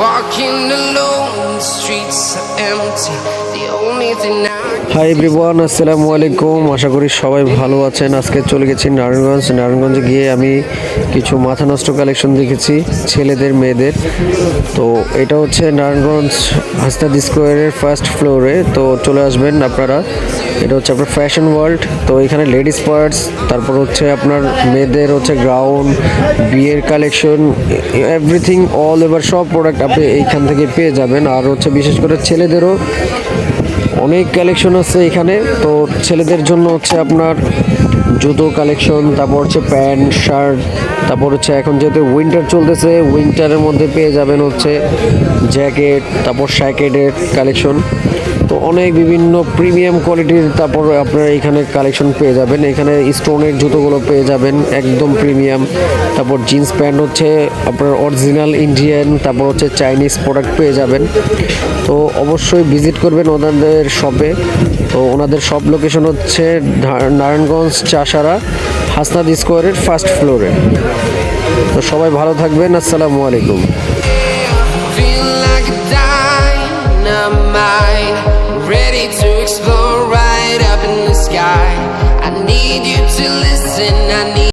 Wow. Hi everyone আসসালামু আলাইকুম আশা করি সবাই ভালো আছেন। আজকে চলে গেছি নারায়ণগঞ্জ। নারায়ণগঞ্জে গিয়ে আমি কিছু মাথা নষ্ট কালেকশন দেখেছি ছেলেদের মেয়েদের। তো এটা হচ্ছে নারায়ণগঞ্জ হাসনাদ স্কোয়ারের ফার্স্ট ফ্লোরে তো চলে আসবেন আপনারা। এটা হচ্ছে আপনার ফ্যাশন ওয়ার্ল্ড তো এখানে লেডিস পার্টস তারপর হচ্ছে আপনার মেয়েদের হচ্ছে গ্রাউন্ড বিয়ের কালেকশন এভরিথিং অল এবার সব প্রোডাক্ট আপনি এইখান থেকে পেয়ে যাবেন। আর হচ্ছে বিশেষ করে ছেলেদেরও অনেক কালেকশন আছে এখানে। তো ছেলেদের জন্য হচ্ছে আপনার জুতো কালেকশন তারপর হচ্ছে প্যান্ট, শার্ট তারপর হচ্ছে এখন যেহেতু উইন্টার চলতেছে উইন্টারের মধ্যে পেয়ে যাবেন হচ্ছে জ্যাকেট তারপর শ্যাকেটের কালেকশন তো অনেক বিভিন্ন প্রিমিয়াম কোয়ালিটির তারপর আপনারা এখানে কালেকশন পেয়ে যাবেন। এখানে স্টোনের জুতোগুলো পেয়ে যাবেন, একদম প্রিমিয়াম তারপর জিন্স প্যান্ট হচ্ছে আপনার অরিজিনাল ইন্ডিয়ান তারপর হচ্ছে চাইনিজ প্রোডাক্ট পেয়ে যাবেন। তো অবশ্যই ভিজিট করবেন ওনাদের শপে তো ওনাদের শপ লোকেশন হচ্ছে নারায়ণগঞ্জ, চাষারা, হাসনাদ স্কোয়ারের ফার্স্ট ফ্লোরে তো সবাই ভালো থাকবেন আসসালামু আলাইকুম ready to explode right up in the sky. I need you to listen